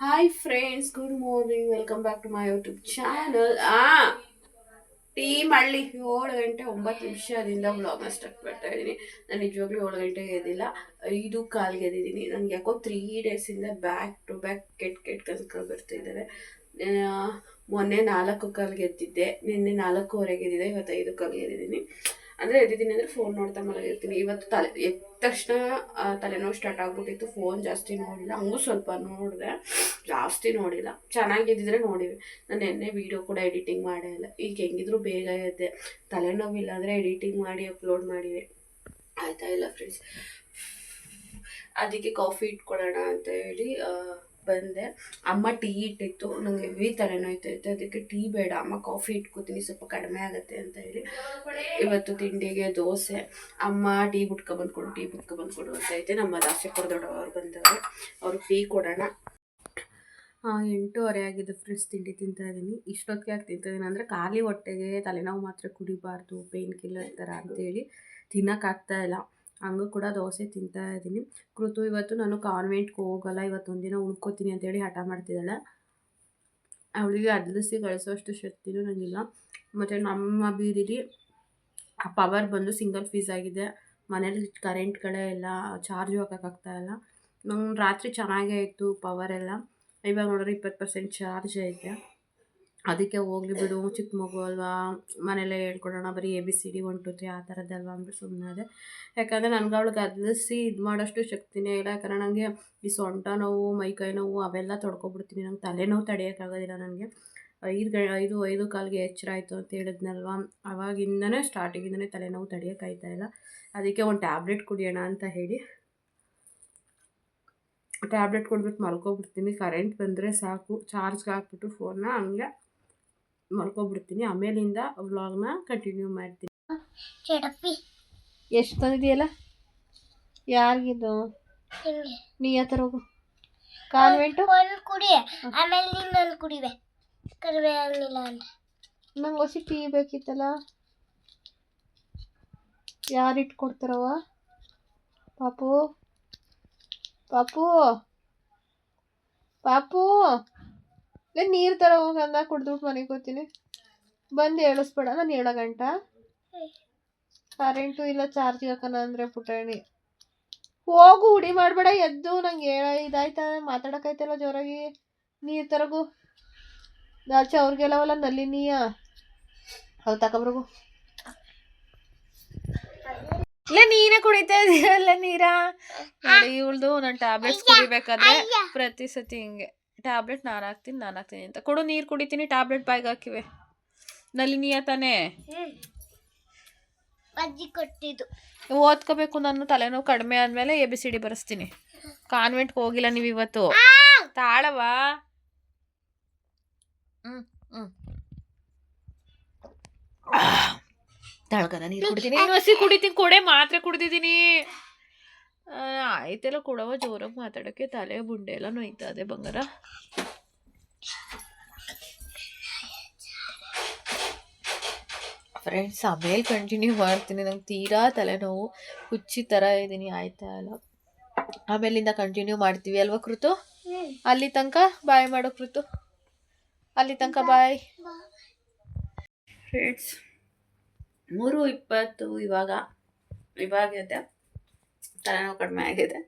Hi friends good morning welcome back to my YouTube channel ಆ ಟೀ ಮಳ್ಳಿ ಏಳು ಗಂಟೆ ಒಂಬತ್ತು ನಿಮಿಷದಿಂದ ವ್ಲಾಗ್ನ ಸ್ಟಾರ್ಟ್ ಮಾಡ್ತಾ ಇದ್ದೀನಿ. ನಾನು ನಿಜವಾಗ್ಲೂ ಏಳು ಗಂಟೆಗೆ ಎದ್ದಿಲ್ಲ. ಐದು ಕಾಲ್ಗೆ ಎದ್ದಿದ್ದೀನಿ. ನನಗೆ ಯಾಕೋ ತ್ರೀ ಡೇಸಿಂದ ಬ್ಯಾಕ್ ಟು ಬ್ಯಾಕ್ ಕೆಟ್ಟ ಕೆಟ್ಟ ಕನ್ಸ್ಗಳು ಬರ್ತಿದ್ದಾರೆ ಆ, ಮೊನ್ನೆ ನಾಲ್ಕು ಕಾಲ್ಗೆ ಎದ್ದಿದ್ದೆ. ನಿನ್ನೆ ನಾಲ್ಕೂವರೆಗೆ ಎದ್ದಿದ್ದೆ. ಇವತ್ತು ಐದು ಕಾಲ್ಗೆ ಎದ್ದಿದ್ದೀನಿ. ಅಂದರೆ ಎದ್ದಿದ್ದೀನಿ ಅಂದರೆ ಫೋನ್ ನೋಡ್ತಾ ಮಲಗಿರ್ತೀನಿ. ಇವತ್ತು ತಲೆ, ಎದ್ದ ತಕ್ಷಣ ತಲೆನೋವು ಸ್ಟಾರ್ಟ್ ಆಗ್ಬಿಟ್ಟಿತ್ತು. ಫೋನ್ ಜಾಸ್ತಿ ನೋಡಿಲ್ಲ. ಹಂಗೂ ಸ್ವಲ್ಪ ನೋಡಿದೆ. ಜಾಸ್ತಿ ನೋಡಿಲ್ಲ. ಚೆನ್ನಾಗಿದ್ದಿದ್ರೆ ನೋಡಿವೆ ನಾನು ಎನ್ನೆ ವೀಡಿಯೋ ಕೂಡ ಎಡಿಟಿಂಗ್ ಮಾಡೇ ಇಲ್ಲ. ಈಗ ಹೆಂಗಿದ್ರು ಬೇಗ ಎದ್ದೆ. ತಲೆನೋವಿಲ್ಲ ಅಂದರೆ ಎಡಿಟಿಂಗ್ ಮಾಡಿ ಅಪ್ಲೋಡ್ ಮಾಡಿವೆ ಆಯ್ತಾ ಇಲ್ಲ ಫ್ರೆಂಡ್ಸ್ ಅದಕ್ಕೆ ಕಾಫಿ ಇಟ್ಕೊಳ್ಳೋಣ ಅಂತ ಹೇಳಿ ಬಂದೆ. ಅಮ್ಮ ಟೀ ಇಟ್ಟಿತ್ತು. ನನಗೆ ಹೆವಿ ತಲೆನೋಯ್ತಾಯಿತ್ತು ಅದಕ್ಕೆ ಟೀ ಬೇಡ. ಅಮ್ಮ ಕಾಫಿ ಇಟ್ಕೋತೀನಿ. ಸ್ವಲ್ಪ ಕಡಿಮೆ ಆಗುತ್ತೆ ಅಂತ ಹೇಳಿ ಇವತ್ತು ತಿಂಡಿಗೆ ದೋಸೆ. ಅಮ್ಮ ಟೀ ಬಿಟ್ಕೊ ಬಂದ್ಕೊಡು, ಟೀ ಬಿಟ್ಕೊ ಬಂದ್ಕೊಡು ಅಂತ ಐತೆ ನಮ್ಮ ದಾಸೆ ದೊಡ್ಡವರು ಬಂದವರು. ಅವ್ರಿಗೆ ಟೀ ಕೊಡೋಣ. ಎಂಟೂವರೆ ಆಗಿದೆ ಫ್ರೆಂಡ್ಸ್ ತಿಂಡಿ ತಿಂತಾ ಇದ್ದೀನಿ ಇಷ್ಟೊತ್ತಿಗೆ ಯಾಕೆ ತಿಂತಾ ಇದ್ದೀನಿ ಅಂದರೆ ಖಾಲಿ ಹೊಟ್ಟೆಗೆ ತಲೆನೋವು ಮಾತ್ರ ಕುಡಿಬಾರ್ದು, ಪೇನ್ ಕಿಲ್ಲರ್ ಥರ ಅಂತೇಳಿ ತಿನ್ನೋಕ್ಕಾಗ್ತಾ ಇಲ್ಲ. ಹಂಗೂ ಕೂಡ ದೋಸೆ ತಿಂತಾ ಇದ್ದೀನಿ. ಕೃತು, ಇವತ್ತು ನಾನು ಕಾನ್ವೆಂಟ್ಗೆ ಹೋಗಲ್ಲ ಇವತ್ತು ಒಂದಿನ ಉಳ್ಕೋತೀನಿ ಅಂತೇಳಿ ಹಠ ಮಾಡ್ತಿದ್ದಾಳೆ. ಅವಳಿಗೆ ಅದಲಿಸಿ ಕಳಿಸೋಷ್ಟು ಶಕ್ತಿನೂ ನನಗಿಲ್ಲ ಮತ್ತು ನಮ್ಮ ಬೀದಿಲಿ ಆ ಪವರ್ ಬಂದು ಸಿಂಗಲ್ ಫೀಸ್ ಆಗಿದೆ. ಮನೇಲಿ ಕರೆಂಟ್ಗಳೇ ಇಲ್ಲ ಚಾರ್ಜ್ ಹಾಕೋಕ್ಕಾಗ್ತಾ ಇಲ್ಲ. ನಂಗೆ ರಾತ್ರಿ ಚೆನ್ನಾಗೇ ಇತ್ತು ಪವರ್ ಎಲ್ಲ. ಇವಾಗ ನೋಡಿದ್ರೆ ಇಪ್ಪತ್ತು ಪರ್ಸೆಂಟ್ ಚಾರ್ಜ್ ಐತೆ. ಅದಕ್ಕೆ ಹೋಗ್ಲಿ ಬಿಡು, ಚಿಕ್ಕ ಮಗು ಅಲ್ವಾ? ಮನೆಯಲ್ಲೇ ಹೇಳ್ಕೊಡೋಣ, ಬರೀ A B C D one two three ಆ ಥರದ್ದಲ್ವಾ ಅಂದ್ಬಿಟ್ಟು ಸುಮ್ಮನೆ ಅದೇ ಯಾಕಂದರೆ ನನಗೆ ಅವಳಿಗೆ ಅದಲಿಸಿ ಇದು ಮಾಡೋಷ್ಟು ಶಕ್ತಿನೇ ಇಲ್ಲ. ಯಾಕಂದರೆ ನನಗೆ ಈ ಸೊಂಟ ನೋವು ಮೈಕೈ ನೋವು ಅವೆಲ್ಲ ತೊಡ್ಕೊಬಿಡ್ತೀನಿ. ನಂಗೆ ತಲೆನೋವು ತಡೆಯೋಕ್ಕಾಗೋದಿಲ್ಲ ನನಗೆ. ಐದು ಗ ಐದು ಐದು ಕಾಲಿಗೆ ಎಚ್ಚರ ಆಯಿತು ಅಂತ ಹೇಳಿದ್ನಲ್ವ? ಅವಾಗಿಂದನೇ ಸ್ಟಾರ್ಟಿಂಗಿಂದನೇ ತಲೆನೋವು ತಡೆಯೋಕ್ಕಾಯ್ತಾ ಇಲ್ಲ. ಅದಕ್ಕೆ ಒಂದು ಟ್ಯಾಬ್ಲೆಟ್ ಕುಡಿಯೋಣ ಅಂತ ಹೇಳಿ. ಟ್ಯಾಬ್ಲೆಟ್ ಕೊಡ್ಬಿಟ್ಟು ಮಲ್ಕೊಬಿಡ್ತೀನಿ. ಕರೆಂಟ್ ಬಂದರೆ ಸಾಕು. ಚಾರ್ಜ್ಗೆ ಹಾಕ್ಬಿಟ್ಟು ಫೋನ್ನ ಹಂಗೆ ಮಲ್ಕೊಬಿಡ್ತೀನಿ. ಆಮೇಲಿಂದ ವ್ಲಾಗ್ನ ಕಂಟಿನ್ಯೂ ಮಾಡ್ತೀನಿ. ಎಷ್ಟು ತಂದಿದೆಯಲ್ಲ ಯಾರಿಗಿದು? ಹಿಂಗೆ ನೀ ಯಾವ ಥರ ಹೋಗು. ಕಾನ್ವೆಂಟು? ಒಂದು ಕುಡಿ ಆಮೇಲೆ ಇನ್ನೊಂದು ಕುಡಿವೆ. ಕಡಿಮೆ ಆಗಲಿಲ್ಲ ಅಂತ ನಂಗೆ ಹೊಸ ಟೀ ಬೇಕಿತ್ತಲ್ಲ? ಯಾರು ಇಟ್ಕೊಡ್ತಾರವ ಪಾಪು? ಪಾಪು? ಪಾಪು? ಲೇ ನೀರು ತರ ಹೋಗಂದ ಕುಡ್ದ್ಬಿಟ್ಟು ಮನೆಗೆ ಹೋಗ್ತೀನಿ. ಬಂದು ಹೇಳಿಸ್ಬೇಡ ನಾನು ಏಳು ಗಂಟ. ಕರೆಂಟು ಇಲ್ಲ ಚಾರ್ಜ್ ಹಾಕೋಣ ಅಂದರೆ ಪುಟಾಣಿ. ಹೋಗು ಹುಡಿ ಮಾಡಬೇಡ, ಎದ್ದು, ನಂಗೆ ಹೇಳ ಇದಾಯ್ತಾ ಮಾತಾಡೋಕ್ಕಾಯ್ತಲ್ಲ ಜೋರಾಗಿ. ನೀರು ತರಗು. ದಾಚೆ ಅವ್ರಿಗೆಲ್ಲವಲ್ಲ ನಲ್ಲಿ ನೀಯ. ಅವು ಇಲ್ಲ, ನೀನೇ ಕುಡಿತಾ ಇದೆಯಲ್ಲ ನೀರಾ? ಇವಳ್ದು ನಾನು ಟ್ಯಾಬ್ಲೆಟ್ಸ್ ಕುಡಿಬೇಕಾದ್ರೆ ಪ್ರತಿ ಸತಿ ಹಿಂಗೆ. ಟ್ಯಾಬ್ಲೆಟ್ ನಾನು ಹಾಕ್ತೀನಿ ನಾನು ಹಾಕ್ತೀನಿ ಅಂತ. ಕೊಡು ನೀರು ಕುಡಿತೀನಿ ಟ್ಯಾಬ್ಲೆಟ್ ಬಾಯ್ಗೆ ಹಾಕಿವೆ. ನಲಿನಿಯ ನೀಯ ತಾನೇ? ಅಜ್ಜಿ ಕೊಟ್ಟಿದ್ದು. ಓದ್ಕೋಬೇಕು ನಾನು ತಲೆನೋವು ಕಡಿಮೆ ಆದಮೇಲೆ ಎ ಬಿ ಸಿ ಡಿ ಬರೆಸ್ತೀನಿ. ಕಾನ್ವೆಂಟ್ಗೆ ಹೋಗಿಲ್ಲ ನೀವು ಇವತ್ತು. ತಾಳವಾ? ಹ್ಞೂ ಹ್ಞೂ ತಳ್ಕನ ನೀರು ಕುಡಿತೀನಿ. ಹಸಿ ಕುಡಿತೀನಿ ಕೊಡೆ ಮಾತ್ರೆ ಕುಡ್ದಿದ್ದೀನಿ. ಆಯ್ತೆಲ್ಲ ಕೊಡವ ಜೋರಾಗಿ ಮಾತಾಡೋಕ್ಕೆ ತಲೆ ಬುಂಡೆ ಎಲ್ಲ ನೋಯ್ತಾ ಇದೆ ಬಂಗಾರ. ಫ್ರೆಂಡ್ಸ್ ಆಮೇಲೆ ಕಂಟಿನ್ಯೂ ಮಾಡ್ತೀನಿ. ನಂಗೆ ತೀರಾ ತಲೆನೋವು, ಹುಚ್ಚಿ ಥರ ಇದ್ದೀನಿ ಆಯ್ತಾ ಇಲ್ಲ. ಆಮೇಲಿಂದ ಕಂಟಿನ್ಯೂ ಮಾಡ್ತೀವಿ ಅಲ್ವಾ ಕೃತು? ಅಲ್ಲಿ ತನಕ ಬಾಯ್ ಮಾಡೋ ಕೃತು. ಅಲ್ಲಿ ತನಕ ಬಾಯ್ ಫ್ರೆಂಡ್ಸ್ ಮೂರು ಇಪ್ಪತ್ತು ಇವಾಗ ಇವಾಗ ಇದೆ. ತಲೆನೋವು ಕಡಿಮೆ ಆಗಿದೆ.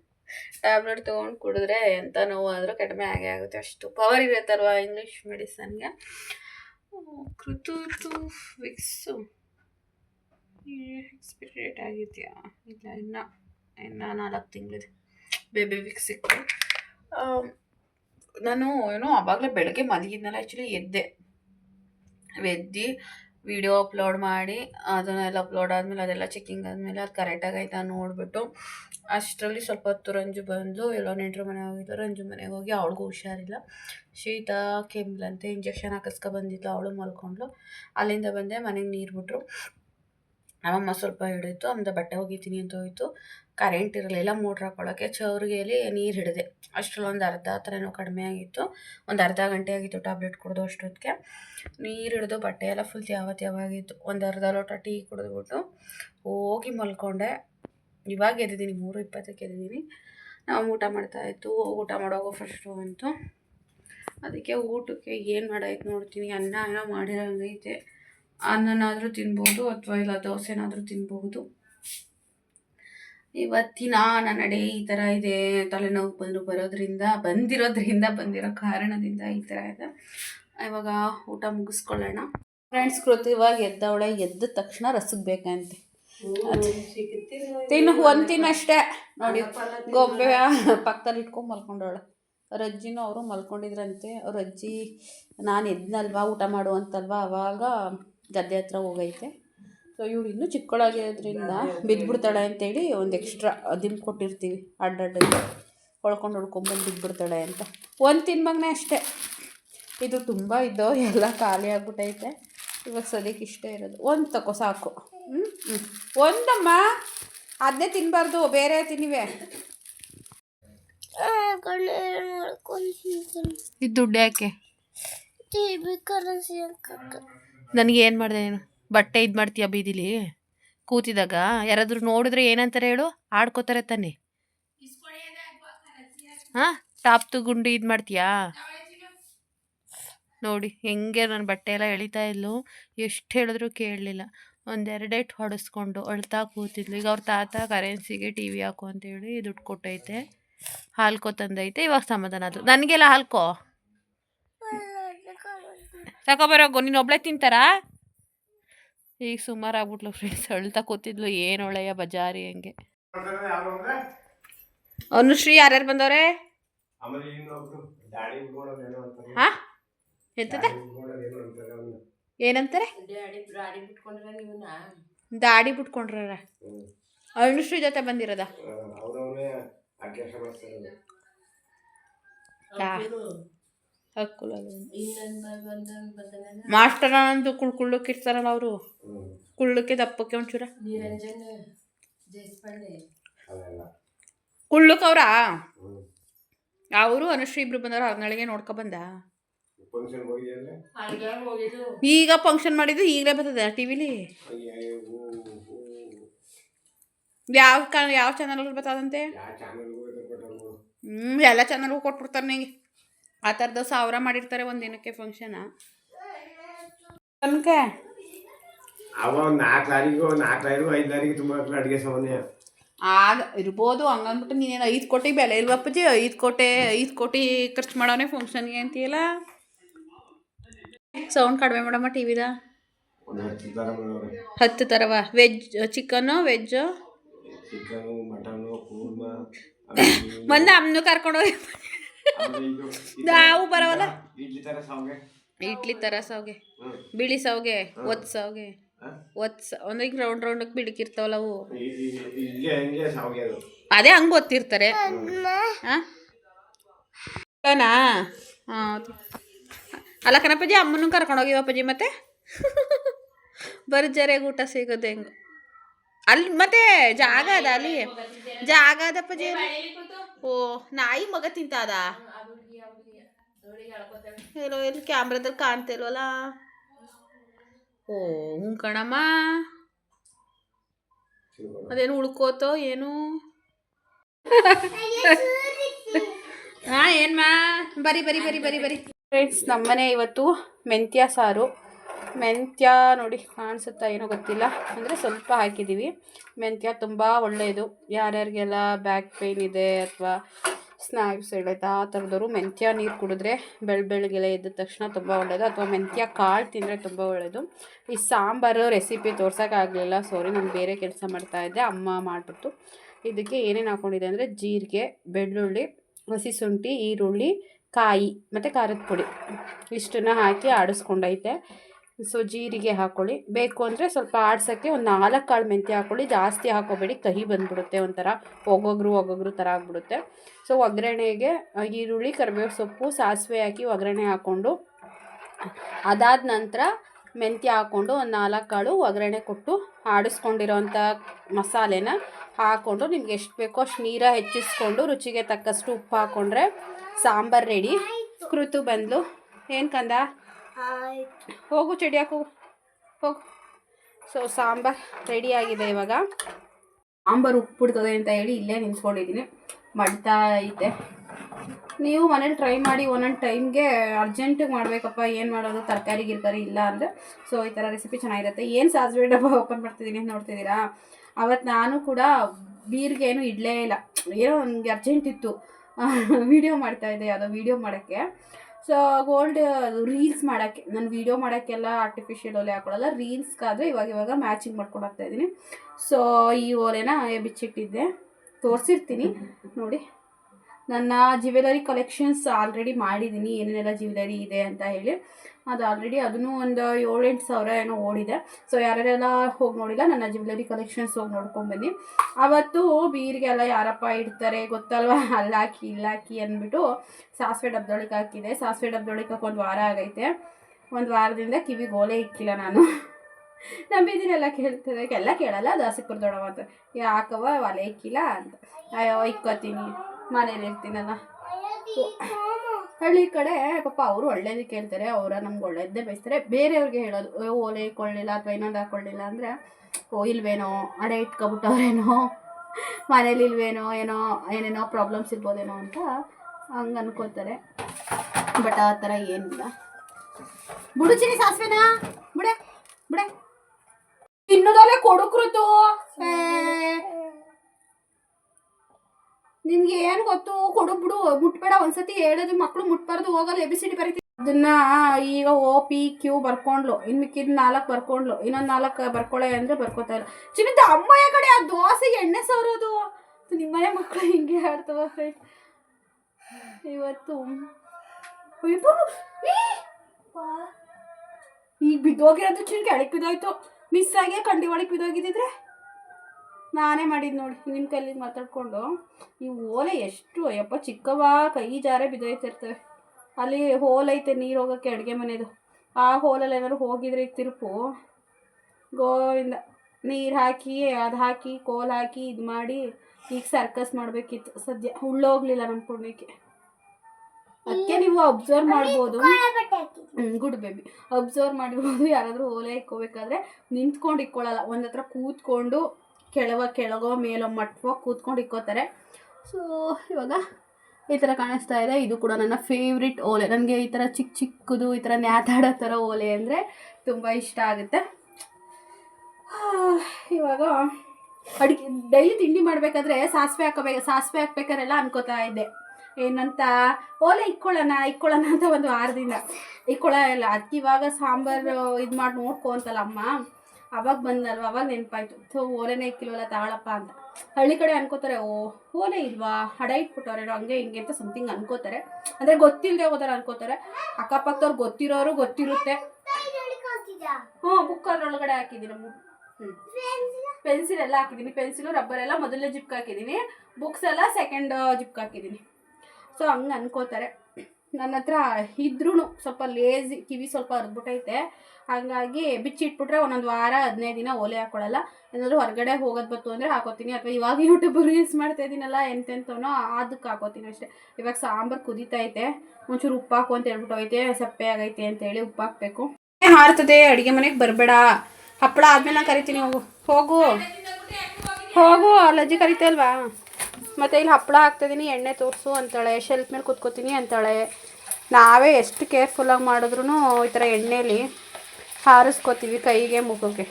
ಟ್ಯಾಬ್ಲೆಟ್ ತೊಗೊಂಡು ಕುಡಿದ್ರೆ ಎಂಥ ನೋವು ಆದರೂ ಕಡಿಮೆ ಆಗೇ ಆಗುತ್ತೆ. ಅಷ್ಟು ಪವರ್ ಇರುತ್ತಲ್ವ ಇಂಗ್ಲೀಷ್ ಮೆಡಿಸನ್ಗೆ ಕೃತು ವಿಕ್ಸು ಎಕ್ಸ್ಪೈರಿ ಡೇಟ್ ಆಗಿದೆಯಾ? ಇಲ್ಲ, ಇನ್ನು ಇನ್ನು ನಾಲ್ಕು ತಿಂಗಳಿದೆ. ಬೇಬಿ ವಿಕ್ಸ್ ಸಿಕ್ಕು. ನಾನು ಏನೋ ಅವಾಗಲೇ ಬೆಳಗ್ಗೆ ಮಲಗಿದ್ನಲ್ಲ ಆ್ಯಕ್ಚುಲಿ ಎದ್ದೆ. ಎದ್ದು ವಿಡಿಯೋ ಅಪ್ಲೋಡ್ ಮಾಡಿ, ಅದನ್ನೆಲ್ಲ ಅಪ್ಲೋಡ್ ಆದಮೇಲೆ, ಅದೆಲ್ಲ ಚೆಕಿಂಗ್ ಆದಮೇಲೆ ಅದು ಕರೆಕ್ಟಾಗಿ ಆಯ್ತಾ ನೋಡಿಬಿಟ್ಟು, ಅಷ್ಟರಲ್ಲಿ ಸ್ವಲ್ಪ ಹೊತ್ತು ರಂಜು ಬಂದು, ಎಲ್ಲೋ ನೆಂಟರು ಮನೆಗೆ ಹೋಗಿದ್ದು ರಂಜು ಮನೆಗೆ ಹೋಗಿ ಅವಳಿಗೂ ಹುಷಾರಿಲ್ಲ. ಶೀತ ಕೆಮ್ಮಲಂತೆ ಇಂಜೆಕ್ಷನ್ ಹಾಕಿಸ್ಕೊ ಬಂದಿತ್ತು ಅವಳು ಮಲ್ಕೊಂಡ್ಳು. ಅಲ್ಲಿಂದ ಬಂದೆ, ಮನೆಗೆ ನೀರು ಬಿಟ್ಟರು ನಮ್ಮಮ್ಮ ಸ್ವಲ್ಪ ಹಿಡಿತು ಆಮೇಲೆ ಬಟ್ಟೆ ಒಗಿತೀನಿ ಅಂತ ಹೋಯ್ತು. ಕರೆಂಟ್ ಇರಲಿಲ್ಲ ಮೋಟ್ರ್ ಹಾಕೊಳ್ಳೋಕ್ಕೆ ಚೌರಿಗೆಯಲ್ಲಿ ನೀರು ಹಿಡಿದೆ. ಅಷ್ಟರಲ್ಲಿ ಒಂದು ಅರ್ಧ ಥರನೂ ಕಡಿಮೆ ಆಗಿತ್ತು. ಒಂದು ಅರ್ಧ ಗಂಟೆ ಆಗಿತ್ತು ಟ್ಯಾಬ್ಲೆಟ್ ಕುಡಿದು ಅಷ್ಟೊತ್ತಿಗೆ. ನೀರು ಹಿಡಿದು ಬಟ್ಟೆ ಎಲ್ಲ ಫುಲ್ ತ್ಯಾವ ತ್ಯಾವಾಗಿತ್ತು. ಒಂದು ಅರ್ಧ ಲೋಟ ಟೀ ಕುಡಿದ್ಬಿಟ್ಟು ಹೋಗಿ ಮಲ್ಕೊಂಡೆ. ಇವಾಗ ಎದ್ದಿದ್ದೀನಿ, ಮೂರು ಇಪ್ಪತ್ತಕ್ಕೆ ಎದ್ದಿದ್ದೀನಿ. ನಾವು ಊಟ ಮಾಡ್ತಾಯಿತ್ತು ಊಟ ಮಾಡೋವಾಗ ಫಸ್ಟು ಅಂತು ಅದಕ್ಕೆ ಊಟಕ್ಕೆ ಏನು ಮಾಡಾಯ್ತು ನೋಡ್ತೀನಿ. ಅನ್ನ ಏನೋ ಮಾಡಿರೋಂಗೈತೆ ಅನ್ನನಾದರೂ ತಿನ್ಬೋದು ಅಥವಾ ಇಲ್ಲ ದೋಸೆನಾದರೂ ತಿನ್ಬಹುದು ಇವತ್ತಿನ ನಡೆ ಈ ಥರ ಇದೆ, ತಲೆನೋವು ಬಂದು ಬರೋದ್ರಿಂದ, ಬಂದಿರೋದ್ರಿಂದ, ಬಂದಿರೋ ಕಾರಣದಿಂದ ಈ ಥರ ಇದೆ. ಇವಾಗ ಊಟ ಮುಗಿಸ್ಕೊಳ್ಳೋಣ. ಫ್ರೆಂಡ್ಸ್ ಕೃತಿವಾಗ ಎದ್ದವಳೆ ಎದ್ದ ತಕ್ಷಣ ರಸಕ್ಕೆ ಬೇಕಂತೆ. ತಿನ್ನು, ಒಂದು ತಿನ್ನಷ್ಟೇ ನೋಡಿ ಗೊಬ್ಬೆ ಪಕ್ಕದಲ್ಲಿ ಇಟ್ಕೊಂಡು ಮಲ್ಕೊಂಡವಳೆ. ಅವ್ರ ಅಜ್ಜಿನೂ ಅವರು ಮಲ್ಕೊಂಡಿದ್ರಂತೆ. ಅವ್ರ ಅಜ್ಜಿ, ನಾನು ಎದ್ನಲ್ವಾ, ಊಟ ಮಾಡು ಅಂತಲ್ವಾ, ಅವಾಗ ಗದ್ದೆ ಹತ್ರ ಹೋಗೈತೆ. ಸೊ ಇವಳು ಇನ್ನೂ ಚಿಕ್ಕೊಳಾಗಿರೋದ್ರಿಂದ ಬಿದ್ದುಬಿಡ್ತಾಳೆ ಅಂತೇಳಿ ಒಂದು ಎಕ್ಸ್ಟ್ರಾ ದಿಂಬು ಕೊಟ್ಟಿರ್ತೀವಿ. ಅಡ್ಡಡ್ಡಗೆ ಹೊಳ್ಕೊಂಡು ಹೊಡ್ಕೊಂಬಂದು ಬಿದ್ದುಬಿಡ್ತಾಳೆ ಅಂತ. ಒಂದು ತಿನ್ಮಗ್ನೆ ಅಷ್ಟೇ. ಇದು ತುಂಬ ಇದ್ದೋ ಎಲ್ಲ ಖಾಲಿ ಆಗ್ಬಿಟ್ಟೈತೆ. ಇವಾಗ ಸದ್ಯಕ್ಕೆ ಇಷ್ಟೇ ಇರೋದು. ಒಂದು ತಕೋ ಸಾಕು. ಹ್ಞೂ ಹ್ಞೂ ಒಂದಮ್ಮ! ಅದನ್ನೇ ತಿನ್ನಬಾರ್ದು ಬೇರೆ ತಿನ್ನಿವೆ. ಇದು ದುಡ್ಡು ಯಾಕೆ? ನನಗೆ ಏನು ಮಾಡಿದೆ ನೀನು? ಬಟ್ಟೆ ಇದು ಮಾಡ್ತೀಯ ಬೀದಿಲಿ? ಕೂತಿದಾಗ ಯಾರಾದರೂ ನೋಡಿದ್ರೆ ಏನಂತಾರೆ ಹೇಳು? ಆಡ್ಕೋತಾರೆ ತಾನೆ. ಹಾಂ? ಟಾಪ್ತು ಗುಂಡಿ ಇದು ಮಾಡ್ತೀಯಾ? ನೋಡಿ ಹೆಂಗೆ ನನ್ನ ಬಟ್ಟೆ ಎಲ್ಲ ಎಳಿತಾ ಇದ್ಲು. ಎಷ್ಟು ಹೇಳಿದ್ರು ಕೇಳಲಿಲ್ಲ. ಒಂದೆರಡೇಟ್ ಹೊಡೆಸ್ಕೊಂಡು ಅಳ್ತಾ ಕೂತಿದ್ಲು. ಈಗ ಅವ್ರ ತಾತ ಕರೆನ್ಸಿಗೆ ಟಿ ವಿ ಹಾಕು ಅಂತೇಳಿ ದುಡ್ಡು ಕೊಟ್ಟೈತೆ. ಹಾಲ್ಕೋ ತಂದೈತೆ. ಇವಾಗ ಸಮಾಧಾನ ಅದು ನನಗೆಲ್ಲ ಹಾಲ್ಕೋ? ತಗೊಬರೋಗು ನೀನು ಒಬ್ಳೆ ತಿಂತಾರಾ? ಈಗ ಸುಮಾರು ಆಗ್ಬಿಟ್ಲು ಫ್ರೆಂಡ್ಸ್ ಅಳ್ತಾ ಕೂತಿದ್ಲು ಏನು ಒಳ್ಳೆಯ ಬಜಾರಿ ಹಂಗೆ. ಅನುಶ್ರೀ ಯಾರ್ಯಾರು ಬಂದವ್ರೆ? ಹಾಂ? ಎಂತದೆ. ಏನಂತಾರೆ? ದಾಡಿ ಬಿಟ್ಕೊಂಡ್ರ. ಅನುಶ್ರೀ ಜೊತೆ ಬಂದಿರೋದ? ಮಾಡ್ತಾರೆ ಮಾಸ್ಟರ್ ಅಂದು ಕುಳ್ ಕುಳ್ಳಕ್ಕೆ ಇರ್ತಾರಲ್ಲ ಅವರು ಕುಳ್ಳಕ್ಕೆ ದಪ್ಪಕ್ಕೆ ಒಂಚೂರ. ಕುಳ್ಳಕ್ಕೆ ಅವರ? ಅವರು ಅನುಶ್ರೀ ಇಬ್ರು ಬಂದವ್ರು ಅಂಗಳಿಗೆ ನೋಡ್ಕೊ ಬಂದ. ಈಗ ಫಂಕ್ಷನ್ ಮಾಡಿದ್ದು ಈಗಲೇ ಬರ್ತದೆ ಟಿ ವಿಲಿ ಅಯ್ಯ, ಹೂ ಹೂ ಯಾವ ಕಾ ಯಾವ ಚಾನಲ್ ಬರ್ತದಂತೆ? ಹ್ಞೂ ಎಲ್ಲ ಚಾನಲ್ಗೂ ಕೊಟ್ಬಿಡ್ತಾರೆ ನಿಂಗೆ ಆ ಥರದ ಸಾವಿರ ಮಾಡಿರ್ತಾರೆ ಒಂದು ದಿನಕ್ಕೆ ಫಂಕ್ಷನ್ ತನಕ ಅವ ಒಂದು ನಾಲ್ಕು ಲಾರಿಗೂ ನಾಲ್ಕು ಲಾರಿಗೂ ಐದು ಲಾರಿಗೆ ತುಂಬ ಅಡುಗೆ ಸಾಮಾನ್ಯ ಆಗ ಇರ್ಬೋದು ಹಂಗಂದ್ಬಿಟ್ಟು ನೀನೇನು ಐದು ಕೋಟಿ ಬೆಲೆ ಇಲ್ವಪ್ಪಜಿ ಐದು ಕೋಟಿ ಐದು ಕೋಟಿ ಖರ್ಚು ಮಾಡೋನೆ ಫಂಕ್ಷನ್ಗೆ ಅಂತೀಯಲ್ಲ? ಸೌಂಡ್ ಕಡಿಮೆ ಮಾಡಮ್ಮ ಟಿವಿದ ಹತ್ತು ಥರವ veg chicken veg chicken mutton korma ಮೊನ್ನೆ ಅಮ್ಮನು ಕರ್ಕೊಂಡೋಗಿ ನಾವು ಬರವಲ್ಲ? ಇಡ್ಲಿ ಥರ ಸಾವ್ಗೆ. ಬಿಳಿ ಸಾವಿಗೆ ಒತ್ತು ಸಾವಿಗೆ. ಒತ್ ಒತ್ತು ಅಂದ್ರೆ ಈಗ ರೌಂಡ್ ರೌಂಡಕ್ಕೆ ಬಿಡಿಕಿರ್ತಾವಲ್ಲ ಅವು. ಅದು? ಹಂಗೆ ಒತ್ತಿರ್ತಾರೆ. ಹಾಂ? ಅಲ್ಲ ಕಣಪ್ಪಜ್ಜಿ ಅಮ್ಮನೂ ಕರ್ಕೊಂಡೋಗಿವ ಅಪ್ಪಾಜಿ ಮತ್ತೆ? ಬರ್ಜರೆಗೆ ಊಟ ಸಿಗೋದು ಹೆಂಗು? ಅಲ್ಲಿ ಮತ್ತೆ ಜಾಗ ಅದ ಅಲ್ಲಿ. ಜಾಗ ಅದಪ್ಪ ಜೇನು. ಓ ನಾಯಿ ಮಗ ತಿಂತಾದ? ಎಲ್ಲೋ ಎಲ್ಲಿ ಕ್ಯಾಮ್ರಾದಲ್ಲಿ ಕಾಣ್ತಿಲ್ವಲ್ಲ ಓ ಹ್ಞೂ ಕಣಮ್ಮ. ಅದೇನು ಉಳ್ಕೋತೋ ಏನು? ಹಾ ಏನ್ಮಾ? ಬರಿ ಬರಿ ಬರಿ ಬರಿ ಬರಿ. ಫ್ರೆಂಡ್ಸ್ ನಮ್ಮನೆ ಇವತ್ತು ಮೆಂತ್ಯ ಸಾರು. ಮೆಂತ್ಯ ನೋಡಿ ಕಾಣಿಸುತ್ತಾ ಏನೋ ಗೊತ್ತಿಲ್ಲ. ಅಂದರೆ ಸ್ವಲ್ಪ ಹಾಕಿದ್ದೀವಿ. ಮೆಂತ್ಯ ತುಂಬ ಒಳ್ಳೆಯದು. ಯಾರ್ಯಾರಿಗೆಲ್ಲ ಬ್ಯಾಕ್ ಪೇಯ್ನ್ ಇದೆ ಅಥವಾ ಸ್ನಾಕ್ಸ್ ಹೇಳೈತೆ ಆ ಥರದವರು ಮೆಂತ್ಯ ನೀರು ಕುಡಿದ್ರೆ ಬೆಳ್ ಬೆಳಗ್ಗೆಲ್ಲ ಎದ್ದ ತಕ್ಷಣ ತುಂಬ ಒಳ್ಳೆಯದು. ಅಥವಾ ಮೆಂತ್ಯ ಕಾಳು ತಿಂದರೆ ತುಂಬ ಒಳ್ಳೆಯದು. ಈ ಸಾಂಬಾರು ರೆಸಿಪಿ ತೋರ್ಸೋಕ್ಕಾಗಲಿಲ್ಲ ಸಾರಿ ನಾನು ಬೇರೆ ಕೆಲಸ ಮಾಡ್ತಾಯಿದ್ದೆ ಅಮ್ಮ ಮಾಡಿಬಿಟ್ಟು ಇದಕ್ಕೆ ಏನೇನು ಹಾಕ್ಕೊಂಡಿದೆ ಅಂದರೆ ಜೀರಿಗೆ, ಬೆಳ್ಳುಳ್ಳಿ, ಹಸಿ ಶುಂಠಿ, ಈರುಳ್ಳಿ, ಕಾಯಿ ಮತ್ತು ಖಾರದ ಪುಡಿ. ಇಷ್ಟನ್ನು ಹಾಕಿ ಆಡಿಸ್ಕೊಂಡೈತೆ. ಸೊ ಜೀರಿಗೆ ಹಾಕ್ಕೊಳ್ಳಿ ಬೇಕು ಅಂದರೆ ಸ್ವಲ್ಪ ಆಡ್ಸೋಕ್ಕೆ ಒಂದು ನಾಲ್ಕು ಕಾಳು ಮೆಂತ್ಯ ಹಾಕ್ಕೊಳ್ಳಿ ಜಾಸ್ತಿ ಹಾಕೋಬೇಡಿ. ಕಹಿ ಬಂದ್ಬಿಡುತ್ತೆ ಒಂಥರ. ಒಗ್ಗೊಗ್ರು ಒಗ್ಗೊಗ್ರು ಥರ ಆಗ್ಬಿಡುತ್ತೆ. ಸೊ ಒಗ್ಗರಣೆಗೆ ಈರುಳ್ಳಿ ಕರಿಬೇವು ಸೊಪ್ಪು, ಸಾಸಿವೆ ಹಾಕಿ ಒಗ್ಗರಣೆ ಹಾಕ್ಕೊಂಡು ಅದಾದ ನಂತರ ಮೆಂತ್ಯ ಹಾಕ್ಕೊಂಡು ಒಂದು ನಾಲ್ಕು ಕಾಳು ಒಗ್ಗರಣೆ ಕೊಟ್ಟು ಆಡಿಸ್ಕೊಂಡಿರೋಂಥ ಮಸಾಲೆನ ಹಾಕ್ಕೊಂಡು ನಿಮ್ಗೆ ಎಷ್ಟು ಬೇಕೋ ಅಷ್ಟು ನೀರ ಹೆಚ್ಚಿಸ್ಕೊಂಡು ರುಚಿಗೆ ತಕ್ಕಷ್ಟು ಉಪ್ಪು ಹಾಕ್ಕೊಂಡ್ರೆ ಸಾಂಬಾರು ರೆಡಿ ಕೃತು ಬಂದಲು. ಏನು ಕಂದ? ಆಯ್ತು ಹೋಗು ಚಡಿಯಾಕು ಹೋಗು. ಸೊ ರೆಡಿ ರೆಡಿಯಾಗಿದೆ ಇವಾಗ. ಸಾಂಬಾರ್ ಉಪ್ಪು ಬಿಡ್ತದೆ ಅಂತ ಹೇಳಿ ಇಲ್ಲೇ ನಿಲ್ಸ್ಕೊಂಡಿದ್ದೀನಿ ಮಾಡ್ತಾ ಇದ್ದೆ. ನೀವು ಮನೇಲಿ ಟ್ರೈ ಮಾಡಿ ಒಂದೊಂದು ಟೈಮ್ಗೆ ಅರ್ಜೆಂಟಿಗೆ ಮಾಡಬೇಕಪ್ಪ ಏನು ಮಾಡೋದು ತರಕಾರಿ ಗಿರ್ಕಾರಿ ಇಲ್ಲ ಅಂದರೆ ಸೊ ಈ ಥರ ರೆಸಿಪಿ ಚೆನ್ನಾಗಿರುತ್ತೆ. ಏನು ಸಾಸಿವೆ ಡಬ್ಬ ಓಪನ್ ಮಾಡ್ತಿದ್ದೀನಿ ಅಂತ ನೋಡ್ತಿದ್ದೀರಾ? ಅವತ್ತು ನಾನು ಕೂಡ ಬೀರ್ಗೆ ಏನು ಇಡಲೇ ಇಲ್ಲ. ಏನೋ ನನಗೆ ಅರ್ಜೆಂಟ್ ಇತ್ತು. ವೀಡಿಯೋ ಮಾಡ್ತಾಯಿದ್ದೆ ಯಾವುದೋ ವೀಡಿಯೋ ಮಾಡೋಕ್ಕೆ. ಸೊ ಓಲ್ಡ್ ರೀಲ್ಸ್ ಮಾಡೋಕ್ಕೆ, ನಾನು ವೀಡಿಯೋ ಮಾಡೋಕ್ಕೆಲ್ಲ ಆರ್ಟಿಫಿಷಿಯಲ್ ಒಲೆ ಹಾಕೊಳ್ಳಲ್ಲ ರೀಲ್ಸ್ಗಾದರೆ ಇವಾಗ ಇವಾಗ ಮ್ಯಾಚಿಂಗ್ ಮಾಡ್ಕೊಂಡು ಹೋಗ್ತಾ ಇದ್ದೀನಿ. ಸೊ ಈ ಓಲೆನ ಬಿಚ್ಚಿಟ್ಟಿದ್ದೆ. ತೋರಿಸಿರ್ತೀನಿ. ನೋಡಿ. ನನ್ನ ಜ್ಯುವೆಲರಿ ಕಲೆಕ್ಷನ್ಸ್ ಆಲ್ರೆಡಿ ಮಾಡಿದ್ದೀನಿ. ಏನೇನೆಲ್ಲ ಜ್ಯುವೆಲರಿ ಇದೆ ಅಂತ ಹೇಳಿ. ಅದು ಆಲ್ರೆಡಿ ಅದನ್ನು ಒಂದು ಏಳೆಂಟು ಸಾವಿರ ಏನೋ ಓಡಿದೆ. ಸೊ ಯಾರ್ಯಾರೆಲ್ಲ ಹೋಗಿ ನೋಡಿಲ್ಲ, ನನ್ನ ಜ್ಯುವೆಲರಿ ಕಲೆಕ್ಷನ್ಸ್ ಹೋಗಿ ನೋಡ್ಕೊಂಬನ್ನಿ ಅವತ್ತು ಬೀರಿಗೆಲ್ಲ ಯಾರಪ್ಪ ಇಡ್ತಾರೆ ಗೊತ್ತಲ್ವಾ? ಅಲ್ಲಾಕಿ, ಇಲ್ಲಾಕಿ ಅಂದ್ಬಿಟ್ಟು ಸಾಸಿವೆ ಡಬ್ಬದೊಳಗೆ ಹಾಕಿದೆ. ಸಾಸಿವೆ ಡಬ್ಬದೊಳಗೆ ಒಂದು ವಾರ ಆಗೈತೆ. ಒಂದು ವಾರದಿಂದ ಕಿವಿ ಓಲೆ ಇಕ್ಕಿಲ್ಲ ನಾನು. ನಂಬಿದ್ದೀನೆಲ್ಲ ಕೇಳ್ತದೆ ಎಲ್ಲ ಕೇಳಲ್ಲ ದಾಸಿಪುರ ದೊಡವ ಅಂತ. ಯಾಕವ ಒಲೆ ಇಕ್ಕಿಲ್ಲ ಅಂತ. ಅಯ್ಯೋ, ಇಕ್ಕೋತೀನಿ. ಮನೇಲಿ ಇರ್ತೀನಲ್ಲ. ಹಳ್ಳಿ ಕಡೆ ಪಾಪ ಅವರು ಒಳ್ಳೇದಕ್ಕೆ ಕೇಳ್ತಾರೆ, ಅವರ ನಮ್ಗೆ ಒಳ್ಳೇದೇ ಬಯಸ್ತಾರೆ. ಬೇರೆಯವ್ರಿಗೆ ಹೇಳೋದು ಓಲೆ ಕೊಳ್ಳಿಲ್ಲ ಅಥವಾ ಇನ್ನೊಂದು ಹಾಕ್ಕೊಳ್ಳಿಲ್ಲ ಅಂದರೆ, ಓ, ಇಲ್ವೇನೋ, ಅಡೆ ಇಟ್ಕೊಬಿಟ್ಟವ್ರೇನೋ ಮನೇಲಿ ಇಲ್ವೇನೋ, ಏನೋ, ಏನೇನೋ ಪ್ರಾಬ್ಲಮ್ಸ್ ಇರ್ಬೋದೇನೋ ಅಂತ ಹಂಗೆ ಅನ್ಕೋತಾರೆ ಬಟ್ ಆ ಥರ ಏನಿಲ್ಲ. ಬುಡು ಸಾಸ್ವೆನಾ, ಬಿಡೆ ಬಿಡೆ. ತಿನ್ನೋದಲ್ಲೇ ಕೊಡುಕ್ರುತು ನಿನ್ಗೆ ಏನು ಗೊತ್ತು? ಕೊಡು ಬಿಡು. ಮುಟ್ಬೇಡ. ಒಂದ್ಸತಿ ಹೇಳೋದು ಮಕ್ಕಳು ಮುಟ್ಬಾರ್ದು. ಹೋಗಲ್ಲ. ಎ ಬಿ ಸಿ ಬರೀತಿ ಅದನ್ನ ಈಗ ಓ ಪಿ ಕ್ಯೂ ಬರ್ಕೊಂಡ್ಲು. ಇನ್ನು ಮಿಕ್ಕಿದ ನಾಲ್ಕು ಬರ್ಕೊಂಡ್ಲು. ಇನ್ನೊಂದು ನಾಲ್ಕು ಬರ್ಕೊಳ್ಳೆ ಅಂದರೆ ಬರ್ಕೋತಾ ಇಲ್ಲ. ಚಿನ್ನದ ಅಮ್ಮಯ್ಯ ಕಡೆ ಆ ದೋಸೆ ಎಣ್ಣೆ ಸವರೋದು. ನಿಮ್ಮನೆ ಮಕ್ಕಳು ಹಿಂಗೆ ಆಡ್ತವ. ಇವತ್ತು! ಈಗ ಬಿದ್ದೋಗಿರೋದು ಚಿನ್ನ ಕೆಳಗೆ ಬಿದ್ದೋಯ್ತು. ಮಿಸ್ ಆಗಿ ಕಂಡಿ ಒಳಗೆ ಬಿದ್ದೋಗಿದ್ದಿದ್ರೆ? ನಾನೇ ಮಾಡಿದ್ದು ನೋಡಿ ನಿಮ್ಮ ಕೈಲಿ ಮಾತಾಡ್ಕೊಂಡು. ಈ ಓಲೆ ಎಷ್ಟು ಅಯ್ಯಪ್ಪ ಚಿಕ್ಕವ ಕೈ ಜಾರೆ ಬಿದ್ದೋಯ್ತಿರ್ತವೆ. ಅಲ್ಲಿ ಹೋಲ್ ಐತೆ, ನೀರು ಹೋಗೋಕ್ಕೆ ಅಡುಗೆ ಮನೆದು. ಆ ಹೋಲಲ್ಲಿ ಏನಾದ್ರು ಹೋಗಿದ್ರೆ ಈಗ ತಿರುಪು. ಗೋವಿಂದ, ನೀರು ಹಾಕಿ, ಅದು ಹಾಕಿ, ಕೋಲ್ ಹಾಕಿ, ಇದು ಮಾಡಿ ಈಗ ಸರ್ಕಸ್ ಮಾಡಬೇಕಿತ್ತು. ಸದ್ಯ ಉಳ್ಳೋಗ್ಲಿಲ್ಲ ನಮ್ಮ ಪುಣ್ಯಕ್ಕೆ. ಅದಕ್ಕೆ ನೀವು ಅಬ್ಸರ್ವ್ ಮಾಡ್ಬೋದು. ಗುಡ್ ಬೇಬಿ ಅಬ್ಸರ್ವ್ ಮಾಡಿರ್ಬೋದು ಯಾರಾದರೂ ಓಲೆ ಇಕ್ಕೋಬೇಕಾದ್ರೆ ನಿಂತ್ಕೊಂಡು ಇಕ್ಕೊಳ್ಳಲ್ಲ ಒಂದತ್ರ ಕೂತ್ಕೊಂಡು ಕೆಳವ ಕೆಳಗೋ ಮೇಲೋ ಮಟ್ವೋ ಕೂತ್ಕೊಂಡು ಇಕ್ಕೋತಾರೆ. ಸೊ ಇವಾಗ ಈ ಥರ ಕಾಣಿಸ್ತಾ ಇದೆ. ಇದು ಕೂಡ ನನ್ನ ಫೇವ್ರೆಟ್ ಓಲೆ. ನನಗೆ ಈ ಥರ ಚಿಕ್ಕ ಚಿಕ್ಕದು, ಈ ಥರ ನ್ಯಾತಾಡೋ ಥರ ಓಲೆ ಅಂದರೆ ತುಂಬ ಇಷ್ಟ ಆಗುತ್ತೆ. ಇವಾಗ ಅಡುಗೆ, ಡೈಲಿ ತಿಂಡಿ ಮಾಡಬೇಕಾದ್ರೆ ಸಾಸಿವೆ ಹಾಕೋಬೇಕು, ಸಾಸಿವೆ ಹಾಕ್ಬೇಕಾರೆಲ್ಲ ಅನ್ಕೋತಾ ಇದ್ದೆ. ಏನಂತ, ಓಲೆ ಇಕ್ಕೊಳ್ಳೋಣ ಇಕ್ಕೊಳ್ಳೋಣ ಅಂತ ಒಂದು ವಾರದಿಂದ ಇಕ್ಕೊಳ್ಳೋ ಇಲ್ಲ. ಅದಕ್ಕೆ ಇವಾಗ ಸಾಂಬಾರು ಇದು ಮಾಡಿ ನೋಡ್ಕೊ ಅಂತಲ್ಲ ಅಮ್ಮ. ಅವಾಗ ಬಂದಲ್ವ ಅವಾಗ ನೆನಪಾಯ್ತು. ಸೊ ಓಲೆನೇ ಇಕ್ಕಿಲ್ವಲ್ಲ ತಗೊಳಪ್ಪ ಅಂತ. ಹಳ್ಳಿ ಕಡೆ ಅನ್ಕೋತಾರೆ, ಓ, ಓಲೆ ಇಲ್ವಾ? ಹಡ ಇಟ್ಬಿಟ್ಟವ್ರೇನೋ, ಹಂಗೆ ಹಿಂಗೆ ಅಂತ ಸಮಥಿಂಗ್ ಅನ್ಕೋತಾರೆ. ಅಂದರೆ ಗೊತ್ತಿಲ್ಲದೆ ಹೋದಾರ ಅನ್ಕೋತಾರೆ. ಅಕ್ಕಪಕ್ಕದವ್ರು ಗೊತ್ತಿರೋರು ಗೊತ್ತಿರುತ್ತೆ. ಹ್ಞೂ ಬುಕ್ ಅದ್ರೊಳಗಡೆ ಹಾಕಿದ್ದೀನಿ ಹ್ಞೂ. ಪೆನ್ಸಿಲ್ ಎಲ್ಲ ಹಾಕಿದ್ದೀನಿ. ಪೆನ್ಸಿಲು ರಬ್ಬರ್ ಎಲ್ಲ ಮೊದಲನೇ ಜಿಪ್ ಹಾಕಿದ್ದೀನಿ. ಬುಕ್ಸ್ ಎಲ್ಲ ಸೆಕೆಂಡ್ ಜಿಪ್ ಹಾಕಿದ್ದೀನಿ. ಸೊ ಹಂಗೆ ಅನ್ಕೋತಾರೆ. ನನ್ನ ಹತ್ರ ಇದ್ರೂ ಸ್ವಲ್ಪ ಲೇಜಿ ಕಿವಿ ಸ್ವಲ್ಪ ಹರಿದ್ಬಿಟ್ಟೈತೆ. ಹಾಗಾಗಿ ಬಿಚ್ಚಿಟ್ಬಿಟ್ರೆ ಒಂದೊಂದು ವಾರ, ಹದಿನೈದು ದಿನ ಓಲೆ ಹಾಕೊಳ್ಳಲ್ಲ. ಏನಾದರೂ ಹೊರಗಡೆ ಹೋಗೋದು ಬತ್ತು ಅಂದರೆ ಹಾಕೋತೀನಿ. ಅಥವಾ ಇವಾಗ ಯೂಟ್ಯೂಬ್ ರೀಲ್ಸ್ ಮಾಡ್ತಾ ಇದ್ದೀನಲ್ಲ ಎಂತೆಂತನೋ ಅದಕ್ಕೆ ಹಾಕೋತೀನಿ ಅಷ್ಟೇ. ಇವಾಗ ಸಾಂಬಾರು ಕುದೀತೈತೆ ಒಂಚೂರು ಉಪ್ಪು ಹಾಕು ಅಂತ ಹೇಳ್ಬಿಟ್ಟು ಹೋಯ್ತೆ. ಸಪ್ಪೆ ಆಗೈತೆ ಅಂತೇಳಿ ಉಪ್ಪು ಹಾಕಬೇಕು. ಹಾರ್ತದೆ, ಅಡುಗೆ ಮನೆಗೆ ಬರಬೇಡ. ಹಪ್ಪಳ ಆದ್ಮೇಲೆ ನಾನು ಕರಿತೀನಿ, ಹೋಗು. ಹೋಗು. ಹೋಗು ಲಜ್ಜಿ ಕರಿತೆ ಅಲ್ವಾ? ಮತ್ತು ಇಲ್ಲಿ ಹಪ್ಪಳ ಹಾಕ್ತಿದ್ದೀನಿ ಎಣ್ಣೆ ತೋರಿಸು ಅಂತಾಳೆ. ಶೆಲ್ಫ್ ಮೇಲೆ ಕುತ್ಕೋತೀನಿ ಅಂತಾಳೆ. ನಾವೇ ಎಷ್ಟು ಕೇರ್ಫುಲ್ಲಾಗಿ ಮಾಡಿದ್ರು ಈ ಥರ ಎಣ್ಣೆಲಿ ಹಾರಿಸ್ಕೋತೀವಿ ಕೈಗೆ, ಮುಖಕ್ಕೆ.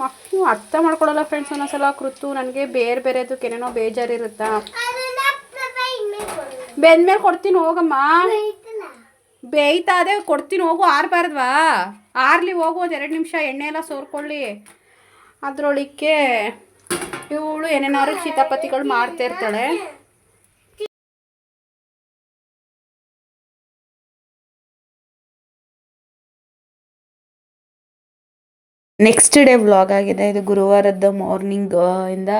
ಮಕ್ಕಳು ಅರ್ಥ ಮಾಡ್ಕೊಳ್ಳಲ್ಲ ಫ್ರೆಂಡ್ಸ್ ಒಂದೊಂದ್ಸಲ, ಕೃತು, ನನಗೆ ಬೇರೆ ಬೇರೆದಕ್ಕೆ ಏನೇನೋ ಬೇಜಾರಿರುತ್ತಾ? ಬೆಂದ್ಮೇಲೆ ಕೊಡ್ತೀನಿ ಹೋಗಮ್ಮ. ಬೇಯ್ತಾ ಅದೇ ಕೊಡ್ತೀನಿ ಹೋಗು, ಆರ್ಬಾರ್ದ್ವಾ? ಆರ್ಲಿ ಹೋಗು ಎರಡು ನಿಮಿಷ ಎಣ್ಣೆ ಎಲ್ಲ ಸೋರ್ಕೊಳ್ಳಿ. ಅದರೊಳಕ್ಕೆ ಇವಳು ಏನೇನಾದ್ರು ಚಿತಾಪತಿಗಳು ಮಾಡ್ತಾ ಇರ್ತಾಳೆ. ನೆಕ್ಸ್ಟ್ ಡೇ ವ್ಲಾಗ್ ಆಗಿದೆ. ಇದು ಗುರುವಾರದ ಮಾರ್ನಿಂಗ್ ಇಂದ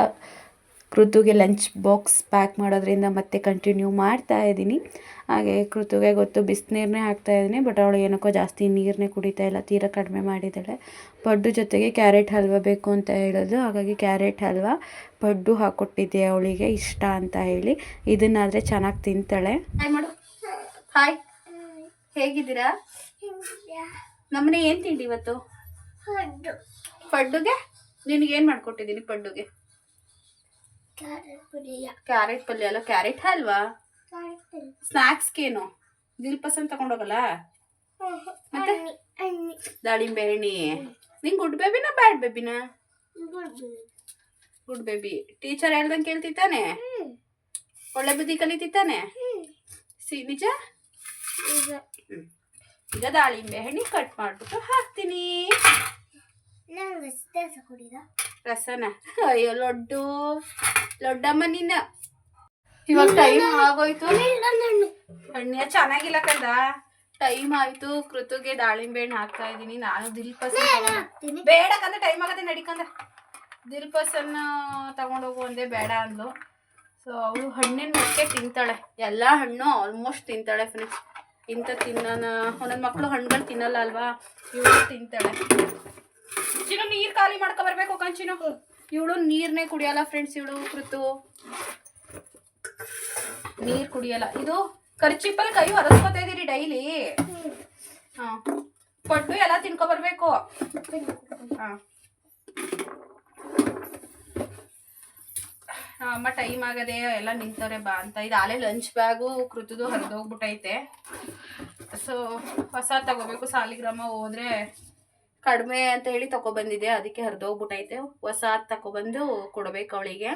ಕೃತುಗೆ ಲಂಚ್ ಬಾಕ್ಸ್ ಪ್ಯಾಕ್ ಮಾಡೋದ್ರಿಂದ ಮತ್ತೆ ಕಂಟಿನ್ಯೂ ಮಾಡ್ತಾ ಇದ್ದೀನಿ. ಹಾಗೆ ಕೃತುಗೆ ಗೊತ್ತು ಬಿಸಿನೀರನ್ನೇ ಹಾಕ್ತಾ ಇದ್ದೀನಿ ಬಟ್ ಅವಳು ಏನಕ್ಕೋ ಜಾಸ್ತಿ ನೀರನ್ನೇ ಕುಡಿತಾ ಇಲ್ಲ, ತೀರಾ ಕಡಿಮೆ ಮಾಡಿದ್ದಾಳೆ. ಪಡ್ಡು ಜೊತೆಗೆ ಕ್ಯಾರೆಟ್ ಹಲ್ವ ಬೇಕು ಅಂತ ಹೇಳೋದು. ಹಾಗಾಗಿ ಕ್ಯಾರೆಟ್ ಹಲ್ವ, ಪಡ್ಡು ಹಾಕ್ಕೊಟ್ಟಿದ್ದೆ ಅವಳಿಗೆ, ಇಷ್ಟ ಅಂತ ಹೇಳಿ. ಇದನ್ನಾದರೆ ಚೆನ್ನಾಗಿ ತಿಂತಾಳೆ. ಹಾಯ್ ಹೇಗಿದ್ದೀರಾ? ನಮ್ಮನೆ ಏನು ತಿಂಡಿ ಇವತ್ತು? ಪಡ್ಡುಗೆ? ನಿನಗೆ ಏನು ಮಾಡ್ಕೊಟ್ಟಿದ್ದೀನಿ ಪಡ್ಡುಗೆ? ಕ್ಯಾರೆಟ್ ಪಲ್ಯ ಅಲ್ಲ ಕ್ಯಾರೆಟ್ ಅಲ್ವಾ ಸ್ನ್ಯಾಕ್ಸ್ಗೇನು ದಿಲ್ ಪಸಂದ್ ತಗೊಂಡೋಗಲ್ಲ? ಮತ್ತೆ? ದಾಳಿಂಬೆ ಹಣ್ಣಿ ನಿಂಗೆ ಗುಡ್ ಬೇಬಿನ ಬ್ಯಾಡ್ ಬೇಬಿನ? Good baby. ಟೀಚರ್ ಹೇಳ್ದಂಗೆ ಕೇಳ್ತಿತ್ತಾನೆ ಒಳ್ಳೆ ಬುದ್ಧಿ ಕಲಿತಿತ್ತಾನೆ ಸಿ ನಿಜ. ಹ್ಮ್. ಈಗ ದಾಳಿಂಬೆ ಹಣ್ಣಿ ಕಟ್ ಮಾಡ್ಬಿಟ್ಟು ಹಾಕ್ತೀನಿ. ರಸನ? ಅಯ್ಯೋ ಲಡ್ಡು. ಲೊಡ್ಡಮ್ಮ ನಿನ್ನ. ಇವಾಗ ಟೈಮ್ ಆಗೋಯ್ತು. ಹಣ್ಣಿಯ ಚೆನ್ನಾಗಿಲ್ಲ ಕಂದ. ಟೈಮ್ ಆಯ್ತು. ಕೃತುಗೆ ದಾಳಿಂಬೆ ಹಣ್ಣು ಹಾಕ್ತಾ ಇದೀನಿ ನಾನು ದಿಲ್ ಪಸನ್ ಬೇಡ ಕಂದ ಟೈಮ್ ಆಗದೆ ನಡಿಕಂದ ದಿಲ್ ಪಸನ್ನ ತಗೊಂಡೋಗು ಒಂದೇ ಬೇಡ ಅಂದ್ಲು. ಸೊ ಅವಳು ಹಣ್ಣಿನ ಮಕ್ಕೆ ತಿಂತಾಳೆ. ಎಲ್ಲ ಹಣ್ಣು ಆಲ್ಮೋಸ್ಟ್ ತಿಂತಾಳೆ ಫ್ರೆಂಡ್ಸ್ ಇಂಥ ತಿನ್ನೋಣ ಒಂದೊಂದು ಮಕ್ಕಳು ಹಣ್ಣುಗಳು ತಿನ್ನಲ್ಲ ಅಲ್ವಾ? ಇವಳು ತಿಂತಾಳೆ. ಚಿನ್ನು ನೀರು ಖಾಲಿ ಮಾಡ್ಕೊ ಬರ್ಬೇಕು ಕಂಚಿನು ಇವಳು ನೀರನ್ನೇ ಕುಡಿಯಲ್ಲ ಫ್ರೆಂಡ್ಸ್ ಇವಳು, ಕೃತು. ನೀರು ಕುಡಿಯಲ್ಲ. ಇದು ಖರ್ಚಿಪ್ಪಲ್ಲಿ ಕೈ ಹೊರಸ್ಕೊತಾ ಇದೀರಿ ಡೈಲಿ. ಹಾಂ. ಪಡ್ಡು ಎಲ್ಲ ತಿನ್ಕೊ ಬರ್ಬೇಕು. ಹಾಂ. ಅಮ್ಮ ಟೈಮ್ ಆಗದೆ ಎಲ್ಲ ನಿಂತವ್ರೆ ಬಾ ಅಂತ. ಇದು ಆಲೆ ಲಂಚ್ ಬ್ಯಾಗು ಕೃತದು ಹರಿದೋಗ್ಬಿಟ್ಟೈತೆ ಸೊ, ಹೊಸ ತಗೋಬೇಕು. ಸಾಲಿಗ್ರಾಮ ಹೋದ್ರೆ ಕಡಿಮೆ ಅಂತ ಹೇಳಿ ತಗೊಬಂದಿದೆ ಅದಕ್ಕೆ ಹರಿದೋಗ್ಬಿಟ್ಟೈತೆ ಹೊಸ ತಗೊಬಂದು ಕೊಡಬೇಕು ಅವಳಿಗೆ.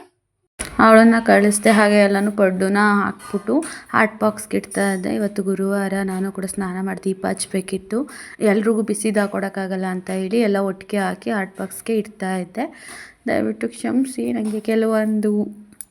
ಅವಳನ್ನು ಕಳಿಸ್ದೆ ಹಾಗೆ ಎಲ್ಲನೂ ಪಡ್ಡುನ ಹಾಕ್ಬಿಟ್ಟು ಹಾಟ್ ಬಾಕ್ಸ್ಗೆ ಇಡ್ತಾ ಇದ್ದೆ. ಇವತ್ತು ಗುರುವಾರ ನಾನು ಕೂಡ ಸ್ನಾನ ಮಾಡಿ ದೀಪ ಹಚ್ಬೇಕಿತ್ತು. ಎಲ್ರಿಗೂ ಬಿಸಿದು ಹಾಕೊಡೋಕ್ಕಾಗಲ್ಲ ಅಂತ ಹೇಳಿ ಎಲ್ಲ ಒಟ್ಟಿಗೆ ಹಾಕಿ ಹಾಟ್ ಬಾಕ್ಸ್ಗೆ ಇಡ್ತಾ ಇದ್ದೆ. ದಯವಿಟ್ಟು ಕ್ಷಮಿಸಿ. ನನಗೆ ಕೆಲವೊಂದು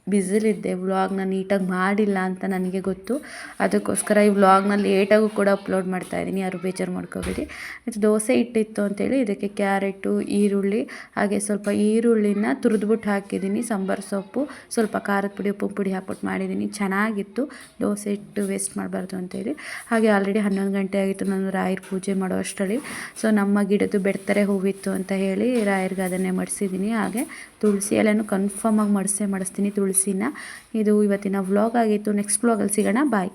ಬ್ಯುಸಿಲಿದ್ದೆ ವ್ಲಾಗ್ನ ನೀಟಾಗಿ ಮಾಡಿಲ್ಲ ಅಂತ ನನಗೆ ಗೊತ್ತು. ಅದಕ್ಕೋಸ್ಕರ ಈ ವ್ಲಾಗ್ನ ಲೇಟಾಗೂ ಕೂಡ ಅಪ್ಲೋಡ್ ಮಾಡ್ತಾ ಇದ್ದೀನಿ. ಯಾರು ಬೇಜಾರು ಮಾಡ್ಕೋಬೇಡಿ. ಮತ್ತು ದೋಸೆ ಇಟ್ಟಿತ್ತು ಅಂತೇಳಿ ಇದಕ್ಕೆ ಕ್ಯಾರೆಟು, ಈರುಳ್ಳಿ, ಹಾಗೆ ಸ್ವಲ್ಪ ಈರುಳ್ಳಿನ ತುರಿದ್ಬಿಟ್ಟು ಹಾಕಿದ್ದೀನಿ. ಸಾಂಬಾರು ಸೊಪ್ಪು, ಸ್ವಲ್ಪ ಖಾರದ ಪುಡಿ, ಉಪ್ಪು ಪುಡಿ ಹಾಕ್ಬಿಟ್ಟು ಮಾಡಿದ್ದೀನಿ. ಚೆನ್ನಾಗಿತ್ತು. ದೋಸೆ ಇಟ್ಟು ವೇಸ್ಟ್ ಮಾಡಬಾರ್ದು ಅಂತೇಳಿ. ಹಾಗೆ ಆಲ್ರೆಡಿ ಹನ್ನೊಂದು ಗಂಟೆ ಆಗಿತ್ತು. ನಾನು ರಾಯರ ಪೂಜೆ ಮಾಡೋ ಅಷ್ಟರಲ್ಲಿ. ಸೊ ನಮ್ಮ ಗಿಡದ್ದು ಬೆಡ್ತಾರೆ ಹೂವಿತ್ತು ಅಂತ ಹೇಳಿ ರಾಯರ್ಗೆ ಅದನ್ನೇ ಮಡಿಸಿದ್ದೀನಿ. ಹಾಗೆ ತುಳಸಿ ಎಲ್ಲನೂ ಕನ್ಫರ್ಮಾಗಿ ಮಡಿಸೇ ಮಾಡಿಸ್ತೀನಿ. ತುಳಸಿನ. ಇದು ಇವತ್ತಿನ ವ್ಲಾಗ್ ಆಗಿತ್ತು. ನೆಕ್ಸ್ಟ್ ವ್ಲಾಗಲ್ಲಿ ಸಿಗೋಣ. ಬಾಯ್